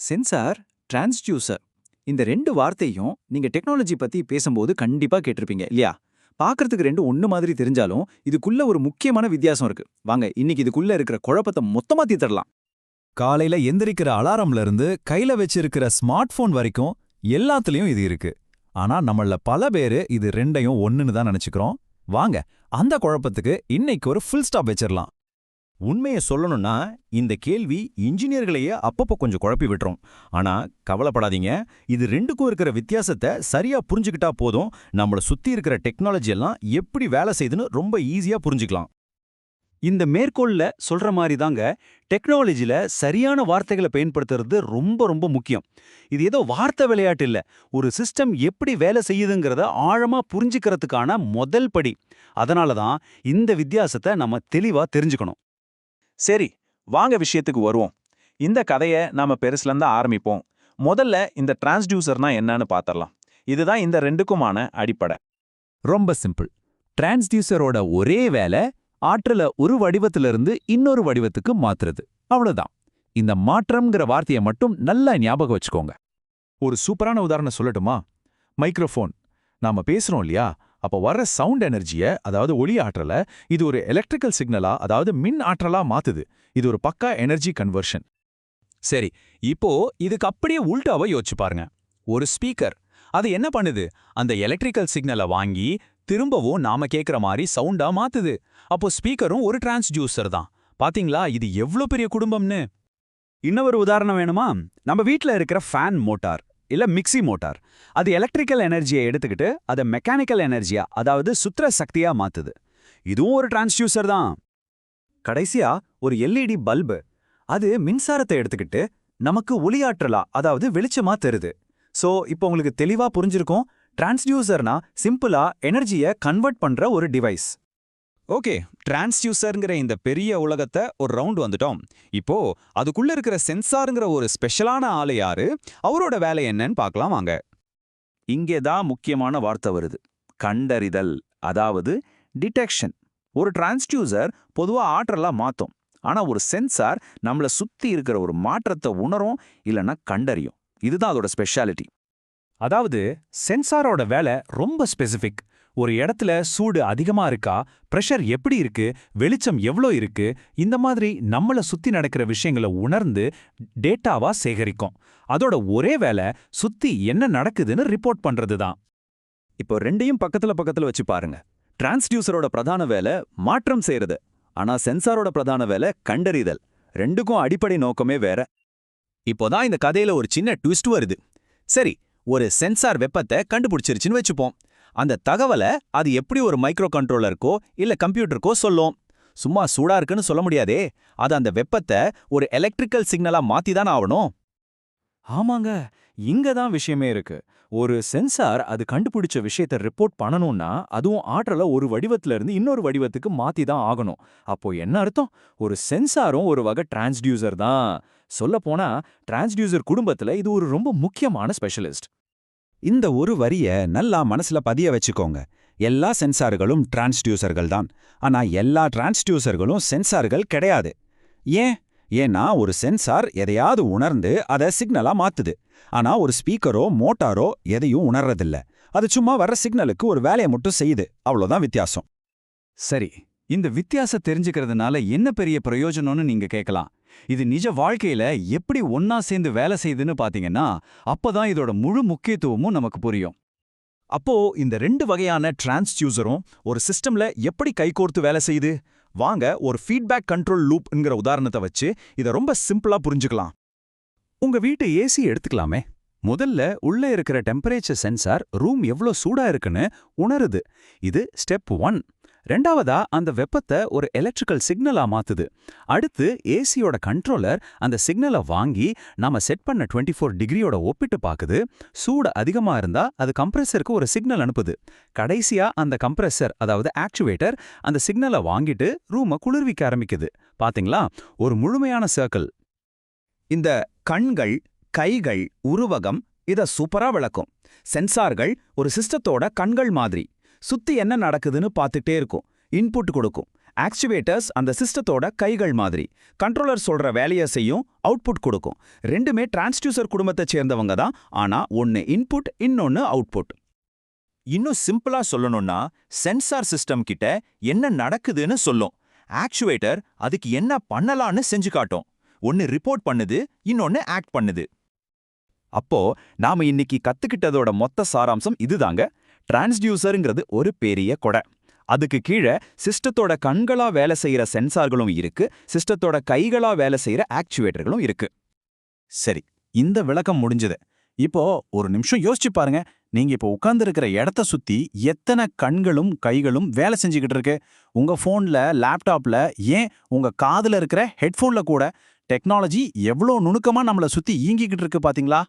Sensor transducer இந்த ரெண்டு வார்த்தையும் நீங்க டெக்னாலஜி பத்தி பேசும்போது கண்டிப்பா கேட்டிருப்பீங்க இல்லையா? பாக்குறதுக்கு ரெண்டு ஒன்னு மாதிரி தெரிஞ்சாலும் இதுக்குள்ள ஒரு முக்கியமான வித்தியாசம் இருக்கு. வாங்க இன்னைக்கு இதுக்குள்ள இருக்கிற குழப்பத்தை மொத்தமா தீர்த்தரலாம் காலையில எந்திரிக்கிற அலாரம்ல இருந்து கையில வச்சிருக்கிற ஸ்மார்ட் போன் வரைக்கும் எல்லாத்துலயும் இது இருக்கு. ஆனா நம்மள பல பேரு இது ரெண்டையும் ஒன்னுன்னு தான் நினைச்சுக்கிறோம். வாங்க அந்த குழப்பத்துக்கு இன்னைக்கு ஒரு ஃபுல் ஸ்டாப் வச்சிரலாம் உண்மையை சொல்லணும்னா இந்த கேள்வி இன்ஜினியர்களையே அப்பப்போ கொஞ்சம் குழப்பி விட்டுரும். ஆனா கவலைப்படாதீங்க. இது ரெண்டுக்கும் இருக்கிற வித்தியாசத்தை சரியா புரிஞ்சுக்கிட்டா போதும். நம்மள சுத்தி இருக்கிற டெக்னாலஜி எல்லாம் எப்படி வேலை செய்யுதுன்னு ரொம்ப ஈஸியா புரிஞ்சுக்கலாம். இந்த மேற்கோள்ல சொல்ற மாதிரி தாங்க டெக்னாலஜில சரியான வார்த்தைகளை பயன்படுத்துறது ரொம்ப ரொம்ப முக்கியம். இது ஏதோ வார்த்தை விளையாட்டு இல்ல. ஒரு சிஸ்டம் எப்படி வேலை செய்யுதுங்கிறத ஆழமா புரிஞ்சுக்கிறதுக்கான முதல் படி. அதனால தான் இந்த வித்தியாசத்தை நம்ம தெளிவா தெரிஞ்சுக்கணும். சரி வாங்க விஷயத்துக்கு வருவோம். இந்த கதையை நாம பெருசுல இருந்து ஆரம்பிப்போம். முதல்ல இந்த டிரான்ஸ்டியூசர்னா என்னன்னு பாத்திரலாம். இதுதான் இந்த ரெண்டுக்குமான அடிப்படை. ரொம்ப சிம்பிள். டிரான்ஸ்டியூசரோட ஒரே வேலை ஆற்றல ஒரு வடிவத்திலிருந்து இன்னொரு வடிவத்துக்கு மாத்துறது. அவ்வளவுதான். இந்த மாற்றம்ங்கிற வார்த்தையை மட்டும் நல்லா ஞாபகம் வச்சுக்கோங்க. ஒரு சூப்பரான உதாரணம் சொல்லட்டுமா? மைக்ரோஃபோன். நாம பேசுறோம் இல்லையா? அப்ப வர்ற சவுண்ட் எனர்ஜிய அதாவது ஒளி ஆற்றல இது ஒரு எலக்ட்ரிக்கல் சிக்னலா அதாவது மின் ஆற்றலா மாத்துது. இது ஒரு பக்கா எனர்ஜி கன்வர்ஷன் சரி இப்போ இதுக்கு அப்படியே உள்டாவை யோசிச்சு பாருங்க. ஒரு ஸ்பீக்கர் அது என்ன பண்ணுது? அந்த எலக்ட்ரிக்கல் சிக்னலை வாங்கி திரும்பவும் நாம கேட்குற மாதிரி சவுண்டா மாத்துது. அப்போ ஸ்பீக்கரும் ஒரு டிரான்ஸ்டியூசர் தான். பாத்தீங்களா? இது எவ்ளோ பெரிய குடும்பம்னு? இன்னொரு உதாரணம் வேணுமா? நம்ம வீட்டில் இருக்கிற ஃபேன் மோட்டார் இல்ல மிக்ஸி மோட்டார் அது எலக்ட்ரிக்கல் எனர்ஜியை எடுத்துக்கிட்டு அதை மெக்கானிக்கல் எனர்ஜியா அதாவது சுத்திர சக்தியா மாத்துது. இதுவும் ஒரு டிரான்ஸ்டியூசர் தான். கடைசியா ஒரு எல்இடி பல்பு அது மின்சாரத்தை எடுத்துக்கிட்டு நமக்கு ஒளியாற்றலா அதாவது வெளிச்சமா தருது. சோ இப்போ உங்களுக்கு தெளிவா புரிஞ்சிருக்கும் டிரான்ஸ்டியூசர்னா சிம்பிளா எனர்ஜியை கன்வெர்ட் பண்ற ஒரு டிவைஸ் ஓகே டிரான்ஸ்டியூசர்ங்கிற இந்த பெரிய உலகத்தை ஒரு ரவுண்ட் வந்துட்டோம். இப்போ அதுக்குள்ள இருக்கிற சென்சாருங்கிற ஒரு ஸ்பெஷலான ஆளு யாரு? அவரோட வேலை என்னன்னு பார்க்கலாம் வாங்க. இங்கே தான் முக்கியமான வார்த்தை வருது. கண்டறிதல் அதாவது டிடெக்ஷன். ஒரு டிரான்ஸ்டியூசர் பொதுவா ஆற்றலா மாற்றும் ஆனா ஒரு சென்சார் நம்மள சுத்தி இருக்கிற ஒரு மாற்றத்தை உணரும் இல்லைன்னா கண்டறியும். இதுதான் அதோட ஸ்பெஷாலிட்டி. அதாவது சென்சாரோட வேலை ரொம்ப ஸ்பெசிஃபிக். ஒரு இடத்துல சூடு அதிகமா இருக்கா? பிரஷர் எப்படி இருக்கு? வெளிச்சம் எவ்வளோ இருக்கு? இந்த மாதிரி நம்மள சுத்தி நடக்கிற விஷயங்களை உணர்ந்து டேட்டாவா சேகரிக்கும். அதோட ஒரே வேலை சுத்தி என்ன நடக்குதுன்னு ரிப்போர்ட் பண்றது தான் இப்போ ரெண்டையும் பக்கத்துல பக்கத்துல வச்சு பாருங்க. டிரான்ஸ்டியூசரோட பிரதான வேலை மாற்றம் செய்யறது ஆனா சென்சாரோட பிரதான வேலை கண்டறிதல். ரெண்டுக்கும் அடிப்படை நோக்கமே வேற. இப்போதான் இந்த கதையில ஒரு சின்ன ட்விஸ்ட் வருது. சரி ஒரு சென்சார் வெப்பத்தை கண்டுபிடிச்சிருச்சுன்னு வச்சுப்போம். அந்த தகவலை அது எப்படி ஒரு மைக்ரோ கண்ட்ரோலருக்கோ இல்ல கம்ப்யூட்டருக்கோ சொல்லும். சும்மா சூடா இருக்குன்னு சொல்ல முடியாதே. அது அந்த வெப்பத்தை ஒரு எலக்ட்ரிக்கல் சிக்னலா மாத்தி தான் ஆகணும் ஆமாங்க. இங்க தான் விஷயமே இருக்கு. ஒரு சென்சார் அது கண்டுபிடிச்ச விஷயத்தை ரிப்போர்ட் பண்ணணும்னா அதுவும் ஆற்றலை ஒரு வடிவத்துல இருந்து இன்னொரு வடிவத்துக்கு மாத்தி தான் ஆகணும். அப்போ என்ன அர்த்தம்? ஒரு சென்சாரும் ஒரு வகை டிரான்ஸ்டியூசர் தான். சொல்ல போனா டிரான்ஸ்டியூசர் குடும்பத்துல இது ஒரு ரொம்ப முக்கியமான ஸ்பெஷலிஸ்ட். இந்த ஒரு வரிய நல்லா மனசுல பதிய வச்சுக்கோங்க. எல்லா சென்சார்களும் டிரான்ஸ்டியூசர்கள் தான். ஆனா எல்லா டிரான்ஸ்டியூசர்களும் சென்சார்கள் கிடையாது. ஏன்? ஏன்னா ஒரு சென்சார் எதையாவது உணர்ந்து அதை சிக்னலா மாத்துது. ஆனா ஒரு ஸ்பீக்கரோ மோட்டாரோ எதையும் உணர்றதில்ல. அது சும்மா வர்ற சிக்னலுக்கு ஒரு வேலையை மட்டும் செய்யுது. அவ்வளோதான் வித்தியாசம். சரி இந்த வித்தியாசம் தெரிஞ்சுக்கிறதுனால என்ன பெரிய பிரயோஜனம்னு நீங்க கேட்கலாம். இது நிஜ வாழ்க்கையில எப்படி ஒன்னா சேர்ந்து வேலை செய்யுதுன்னு பாத்தீங்கன்னா அப்பதான் இதோட முழு முக்கியத்துவமும் நமக்கு புரியும். அப்போ இந்த ரெண்டு வகையான டிரான்ஸ்டியூசரும் ஒரு சிஸ்டம்ல எப்படி கைகோர்த்து வேலை செய்யுது? வாங்க ஒரு ஃபீட்பேக் கண்ட்ரோல் லூப்ங்கிற உதாரணத்தை வச்சு இதை ரொம்ப சிம்பிளா புரிஞ்சுக்கலாம். உங்க வீட்டு ஏசி எடுத்துக்கலாமே. முதல்ல உள்ள இருக்கிற டெம்பரேச்சர் சென்சார் ரூம் எவ்வளோ சூடா இருக்குன்னு உணருது. இது ஸ்டெப் ஒன் ரெண்டாவதா அந்த வெப்பத்தை ஒரு எலக்ட்ரிக்கல் சிக்னலா மாத்துது. அடுத்து ஏசியோட கண்ட்ரோலர் அந்த சிக்னலை வாங்கி நாம செட் பண்ண 24 ஃபோர் டிகிரியோட ஒப்பிட்டு பாக்குது. சூடு அதிகமா இருந்தா அது கம்ப்ரெசருக்கு ஒரு சிக்னல் அனுப்புது. கடைசியா அந்த கம்ப்ரெசர் அதாவது ஆக்சுவேட்டர் அந்த சிக்னலை வாங்கிட்டு ரூமை குளிர்விக்க ஆரம்பிக்குது. பாத்தீங்களா? ஒரு முழுமையான சர்க்கிள் இந்த கண்கள் கைகள் உருவகம் இத சூப்பரா விளக்கும். சென்சார்கள் ஒரு சிஸ்டத்தோட கண்கள் மாதிரி. சுத்தி என்ன நடக்குதுன்னு பார்த்துட்டே இருக்கும். இன்புட் கொடுக்கும். ஆக்சுவேட்டர்ஸ் அந்த சிஸ்டத்தோட கைகள் மாதிரி. கண்ட்ரோலர் சொல்ற வேலையை செய்யும் அவுட்புட் கொடுக்கும். ரெண்டுமே டிரான்ஸ்டியூசர் குடும்பத்தை சேர்ந்தவங்க தான். ஆனா ஒன்னு இன்புட் இன்னொன்னு அவுட்புட் இன்னும் சிம்பிளா சொல்லணும்னா சென்சார் சிஸ்டம் கிட்ட என்ன நடக்குதுன்னு சொல்லும். ஆக்சுவேட்டர் அதுக்கு என்ன பண்ணலான்னு செஞ்சு காட்டும். ஒன்னு ரிப்போர்ட் பண்ணுது இன்னொன்னு ஆக்ட் பண்ணுது. அப்போ நாம இன்னைக்கு கத்துக்கிட்டதோட மொத்த சாராம்சம் இதுதாங்க. டிரான்ஸ்டியூசருங்கிறது ஒரு பெரிய கொடை. அதுக்கு கீழே சிஸ்டத்தோட கண்களா வேலை செய்யற சென்சார்களும் இருக்கு. சிஸ்டத்தோட கைகளா வேலை செய்யற ஆக்சுவேட்டர்களும் இருக்கு. சரி இந்த விளக்கம் முடிஞ்சது. இப்போ ஒரு நிமிஷம் யோசிச்சு பாருங்க. நீங்க இப்போ உட்கார்ந்திருக்கிற இடத்த சுத்தி எத்தனை கண்களும் கைகளும் வேலை செஞ்சுக்கிட்டு இருக்கு? உங்க போன்ல லேப்டாப்ல ஏன் உங்க காதுல இருக்கிற ஹெட்போன்ல கூட டெக்னாலஜி எவ்வளோ நுணுக்கமா நம்மள சுத்தி ஈங்கிக்கிட்டு இருக்கு பாத்தீங்களா?